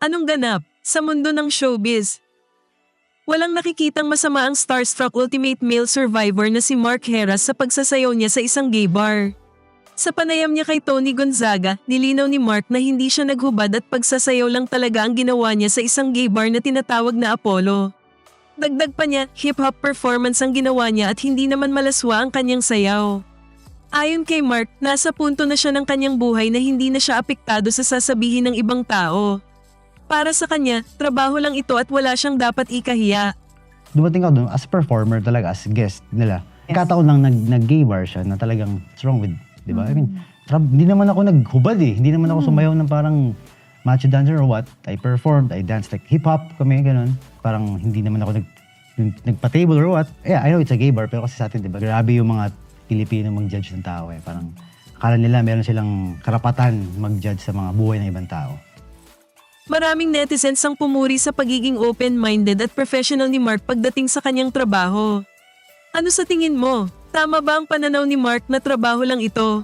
Anong ganap sa mundo ng showbiz? Walang nakikitang masama ang starstruck ultimate male survivor na si Mark Heras sa pagsasayaw niya sa isang gay bar. Sa panayam niya kay Tony Gonzaga, nilinaw ni Mark na hindi siya naghubad at pagsasayaw lang talaga ang ginawa niya sa isang gay bar na tinatawag na Apollo. Dagdag pa niya, hip-hop performance ang ginawa niya at hindi naman malaswa ang kanyang sayaw. Ayon kay Mark, nasa punto na siya ng kanyang buhay na hindi na siya apektado sa sasabihin ng ibang tao. Para sa kanya, trabaho lang ito at wala siyang dapat ikahiya. dumating ako doon as performer talaga, as guest nila. Kataon lang nag, nag-gay bar siya na talagang strong with, di ba? I mean, trab- hindi naman ako naghubad eh. Hindi naman ako sumayaw ng parang macho dancer or what. I performed, I danced like hip-hop kami, ganun. Parang hindi naman ako nag, nag- nagpa-table or what. Yeah, I know it's a gay bar, pero kasi sa atin, di ba? Grabe yung mga Pilipino mag-judge ng tao eh. Parang akala nila meron silang karapatan mag-judge sa mga buhay ng ibang tao. Maraming netizens ang pumuri sa pagiging open-minded at professional ni Mark pagdating sa kanyang trabaho. Ano sa tingin mo? Tama ba ang pananaw ni Mark na trabaho lang ito?